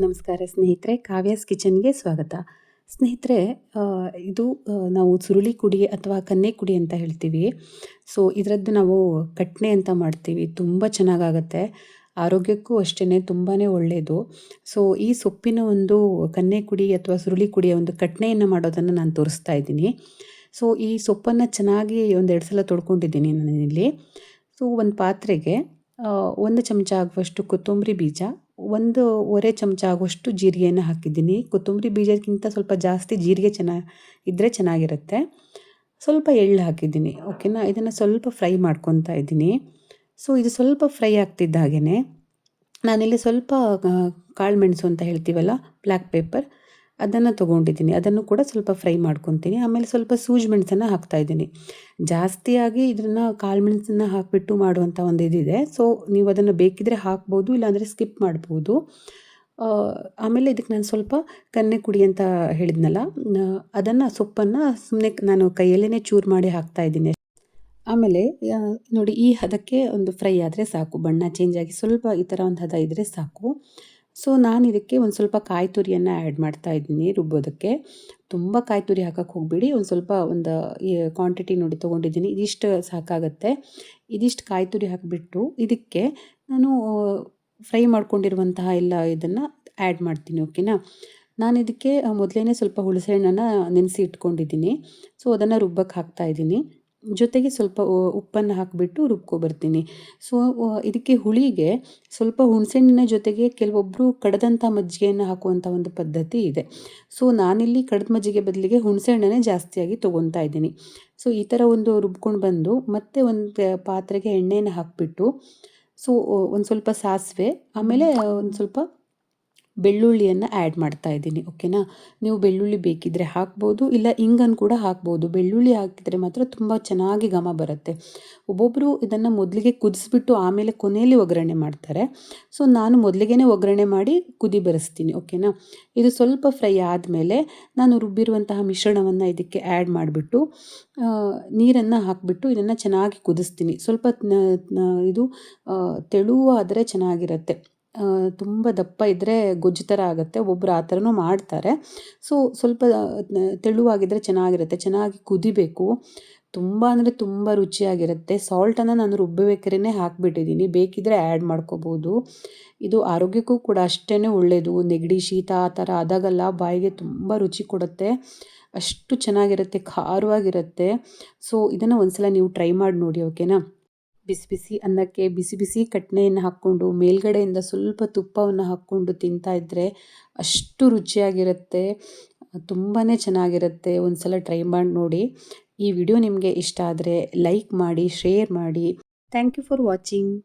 ನಮಸ್ಕಾರ ಸ್ನೇಹಿತರೆ, ಕಾವ್ಯಾಸ್ ಕಿಚನ್ಗೆ ಸ್ವಾಗತ. ಸ್ನೇಹಿತರೆ ಇದು ನಾವು ಸುರುಳಿ ಕುಡಿ ಅಥವಾ ಕನ್ನೆ ಕುಡಿ ಅಂತ ಹೇಳ್ತೀವಿ. ಸೊ, ಇದರದ್ದು ನಾವು ಕಟ್ನೆ ಅಂತ ಮಾಡ್ತೀವಿ. ತುಂಬ ಚೆನ್ನಾಗಾಗತ್ತೆ. ಆರೋಗ್ಯಕ್ಕೂ ಅಷ್ಟೇ ತುಂಬಾ ಒಳ್ಳೆಯದು ಸೊ, ಈ ಸೊಪ್ಪಿನ ಒಂದು ಕನ್ನೆ ಕುಡಿ ಅಥವಾ ಸುರುಳಿ ಕುಡಿಯ ಒಂದು ಕಟ್ನೆಯನ್ನು ಮಾಡೋದನ್ನು ನಾನು ತೋರಿಸ್ತಾ ಇದ್ದೀನಿ. ಸೊ, ಈ ಸೊಪ್ಪನ್ನು ಚೆನ್ನಾಗಿ ಒಂದೆರಡು ಸಲ ತೊಳ್ಕೊಂಡಿದ್ದೀನಿ ನಾನಿಲ್ಲಿ. ಸೊ, ಒಂದು ಪಾತ್ರೆಗೆ ಒಂದು ಚಮಚ ಆಗುವಷ್ಟು ಕೊತ್ತಂಬರಿ ಬೀಜ ಒಂದು ಒರೆ ಚಮಚ ಆಗುವಷ್ಟು ಜೀರಿಗೆಯನ್ನು ಹಾಕಿದ್ದೀನಿ. ಕೊತ್ತಂಬರಿ ಬೀಜಕ್ಕಿಂತ ಸ್ವಲ್ಪ ಜಾಸ್ತಿ ಜೀರಿಗೆ ಚೆನ್ನಾಗಿ ಇದ್ದರೆ ಚೆನ್ನಾಗಿರುತ್ತೆ. ಸ್ವಲ್ಪ ಎಳ್ಳು ಹಾಕಿದ್ದೀನಿ, ಓಕೆನಾ? ಇದನ್ನು ಸ್ವಲ್ಪ ಫ್ರೈ ಮಾಡ್ಕೊತಾ ಇದ್ದೀನಿ. ಸೊ, ಇದು ಸ್ವಲ್ಪ ಫ್ರೈ ಆಗ್ತಿದ್ದ ಹಾಗೆಯೇ ನಾನಿಲ್ಲಿ ಸ್ವಲ್ಪ ಕಾಳು ಮೆಣಸು ಅಂತ ಹೇಳ್ತೀವಲ್ಲ ಬ್ಲ್ಯಾಕ್ ಪೇಪರ್ ಅದನ್ನು ತೊಗೊಂಡಿದ್ದೀನಿ. ಅದನ್ನು ಕೂಡ ಸ್ವಲ್ಪ ಫ್ರೈ ಮಾಡ್ಕೊತೀನಿ. ಆಮೇಲೆ ಸ್ವಲ್ಪ ಸೂಜಿ ಮೆಣಸನ್ನು ಹಾಕ್ತಾಯಿದ್ದೀನಿ ಜಾಸ್ತಿಯಾಗಿ ಇದನ್ನು ಕಾಳು ಮೆಣಸನ್ನು ಹಾಕಿಬಿಟ್ಟು ಮಾಡುವಂಥ ಒಂದು ಇದಿದೆ. ಸೊ ನೀವು ಅದನ್ನು ಬೇಕಿದ್ರೆ ಹಾಕ್ಬೋದು, ಇಲ್ಲಾಂದರೆ ಸ್ಕಿಪ್ ಮಾಡ್ಬೋದು. ಆಮೇಲೆ ಇದಕ್ಕೆ ನಾನು ಸ್ವಲ್ಪ ಕನ್ನೆ ಕುಡಿ ಅಂತ ಹೇಳಿದ್ನಲ್ಲ ಅದನ್ನು ಸೊಪ್ಪನ್ನು ಸುಮ್ಮನೆ ನಾನು ಕೈಯಲ್ಲೇ ಚೂರು ಮಾಡಿ ಹಾಕ್ತಾ ಇದ್ದೀನಿ. ಆಮೇಲೆ ನೋಡಿ ಈ ಹದಕ್ಕೆ ಒಂದು ಫ್ರೈ ಆದರೆ ಸಾಕು. ಬಣ್ಣ ಚೇಂಜ್ ಆಗಿ ಸ್ವಲ್ಪ ಈ ಥರ ಒಂದು ಹದ ಇದ್ದರೆ ಸಾಕು. ಸೊ ನಾನು ಇದಕ್ಕೆ ಒಂದು ಸ್ವಲ್ಪ ಕಾಯಿ ತುರಿಯನ್ನು ಆ್ಯಡ್ ಮಾಡ್ತಾ ಇದ್ದೀನಿ ರುಬ್ಬೋದಕ್ಕೆ. ತುಂಬ ಕಾಯಿ ತುರಿ ಹಾಕಕ್ಕೆ ಹೋಗಬೇಡಿ. ಒಂದು ಸ್ವಲ್ಪ ಒಂದು ಕ್ವಾಂಟಿಟಿ ನೋಡಿ ತೊಗೊಂಡಿದ್ದೀನಿ. ಇದಿಷ್ಟು ಸಾಕಾಗತ್ತೆ. ಇದಿಷ್ಟು ಕಾಯಿ ತುರಿ ಹಾಕಿಬಿಟ್ಟು ಇದಕ್ಕೆ ನಾನು, ಫ್ರೈ ಮಾಡ್ಕೊಂಡಿರುವಂತಹ ಎಲ್ಲ ಇದನ್ನು ಆ್ಯಡ್ ಮಾಡ್ತೀನಿ ಓಕೆನಾ ನಾನು ಇದಕ್ಕೆ ಮೊದಲೇ ಸ್ವಲ್ಪ ಹುಳಸೆ ಹಣ್ಣನ್ನು ನೆನೆಸಿ ಇಟ್ಕೊಂಡಿದ್ದೀನಿ. ಸೊ ಅದನ್ನು ರುಬ್ಬಕ್ಕೆ ಹಾಕ್ತಾ ಇದ್ದೀನಿ. ಜೊತೆಗೆ ಸ್ವಲ್ಪ ಉಪ್ಪನ್ನು ಹಾಕಿಬಿಟ್ಟು ರುಬ್ಕೊಬರ್ತೀನಿ ಸೊ ಇದಕ್ಕೆ ಹುಳಿಗೆ ಸ್ವಲ್ಪ ಹುಣಸೆಹಣ್ಣಿನ ಜೊತೆಗೆ ಕೆಲವೊಬ್ಬರು ಕಡದಂಥ ಮಜ್ಜಿಗೆಯನ್ನು ಹಾಕುವಂಥ ಒಂದು ಪದ್ಧತಿ ಇದೆ. ಸೊ, ನಾನಿಲ್ಲಿ ಕಡದ ಮಜ್ಜಿಗೆ ಬದಲಿಗೆ ಹುಣಸೆಹಣ್ಣನ್ನೇ ಜಾಸ್ತಿಯಾಗಿ ತೊಗೊತಾ ಇದ್ದೀನಿ. ಸೊ, ಈ ಥರ ಒಂದು ರುಬ್ಕೊಂಡು ಬಂದು ಮತ್ತೆ ಒಂದು ಪಾತ್ರೆಗೆ ಎಣ್ಣೆಯನ್ನು ಹಾಕಿಬಿಟ್ಟು, ಸೊ ಒಂದು ಸ್ವಲ್ಪ ಸಾಸಿವೆ, ಆಮೇಲೆ ಒಂದು ಸ್ವಲ್ಪ ಬೆಳ್ಳುಳ್ಳಿಯನ್ನು ಆ್ಯಡ್ ಮಾಡ್ತಾ ಇದ್ದೀನಿ ಓಕೆನಾ ನೀವು ಬೆಳ್ಳುಳ್ಳಿ ಬೇಕಿದ್ದರೆ ಹಾಕ್ಬೋದು, ಇಲ್ಲ ಇಂಗನ್ನು ಕೂಡ ಹಾಕ್ಬೋದು. ಬೆಳ್ಳುಳ್ಳಿ ಹಾಕಿದರೆ ಮಾತ್ರ ತುಂಬ ಚೆನ್ನಾಗಿ ಘಮ ಬರುತ್ತೆ. ಒಬ್ಬೊಬ್ಬರು ಇದನ್ನು ಮೊದಲಿಗೆ ಕುದಿಸ್ಬಿಟ್ಟು ಆಮೇಲೆ ಕೊನೆಯಲ್ಲಿ ಒಗ್ಗರಣೆ ಮಾಡ್ತಾರೆ. ಸೊ ನಾನು ಮೊದಲಿಗೆ ಒಗ್ಗರಣೆ ಮಾಡಿ ಕುದಿ ಬರೆಸ್ತೀನಿ ಓಕೆನಾ ಇದು ಸ್ವಲ್ಪ ಫ್ರೈ ಆದಮೇಲೆ ನಾನು ರುಬ್ಬಿರುವಂತಹ ಮಿಶ್ರಣವನ್ನು ಇದಕ್ಕೆ ಆ್ಯಡ್ ಮಾಡಿಬಿಟ್ಟು ನೀರನ್ನು ಹಾಕಿಬಿಟ್ಟು ಇದನ್ನು ಚೆನ್ನಾಗಿ ಕುದಿಸ್ತೀನಿ. ಸ್ವಲ್ಪ ಇದು ತೆಳುವಾದರೆ ಚೆನ್ನಾಗಿರುತ್ತೆ. ತುಂಬ ದಪ್ಪ ಇದ್ದರೆ ಗೊಜ್ಜು ಥರ ಆಗುತ್ತೆ. ಒಬ್ಬೊಬ್ರು ಆ ಥರನೂ ಮಾಡ್ತಾರೆ. ಸೊ ಸ್ವಲ್ಪ ತೆಳುವಾಗಿದ್ದರೆ ಚೆನ್ನಾಗಿರುತ್ತೆ. ಚೆನ್ನಾಗಿ ಕುದಿಬೇಕು. ತುಂಬ ಅಂದರೆ ತುಂಬ ರುಚಿಯಾಗಿರುತ್ತೆ. ಸಾಲ್ಟನ್ನು ನಾನು ರುಬ್ಬಬೇಕಾದ್ರೆ ಹಾಕಿಬಿಟ್ಟಿದ್ದೀನಿ. ಬೇಕಿದ್ದರೆ ಆ್ಯಡ್ ಮಾಡ್ಕೋಬೋದು. ಇದು ಆರೋಗ್ಯಕ್ಕೂ ಕೂಡ ಅಷ್ಟೇ ಒಳ್ಳೆಯದು ನೆಗಡಿ, ಶೀತ ಆ ಥರ ಆದಾಗೆಲ್ಲ ಬಾಯಿಗೆ ತುಂಬ ರುಚಿ ಕೊಡುತ್ತೆ. ಅಷ್ಟು ಚೆನ್ನಾಗಿರುತ್ತೆ. ಖಾರವಾಗಿರುತ್ತೆ. ಸೊ ಇದನ್ನು ಒಂದು ಸಲ ನೀವು ಟ್ರೈ ಮಾಡಿ ನೋಡಿ ಓಕೆನಾ ಬಿಸಿ ಬಿಸಿ ಅನ್ನಕ್ಕೆ ಬಿಸಿ ಬಿಸಿ ಕಟ್ನೆಯನ್ನು ಹಾಕ್ಕೊಂಡು ಮೇಲ್ಗಡೆಯಿಂದ ಸ್ವಲ್ಪ ತುಪ್ಪವನ್ನು ಹಾಕ್ಕೊಂಡು ತಿಂತಾ ಇದ್ದರೆ ಅಷ್ಟು ರುಚಿಯಾಗಿರುತ್ತೆ. ತುಂಬಾ ಚೆನ್ನಾಗಿರುತ್ತೆ. ಒಂದು ಸಲ ಟ್ರೈ ಮಾಡಿ ನೋಡಿ. ಈ ವಿಡಿಯೋ ನಿಮಗೆ ಇಷ್ಟ ಆದರೆ ಲೈಕ್ ಮಾಡಿ, ಶೇರ್ ಮಾಡಿ. Thank you for watching.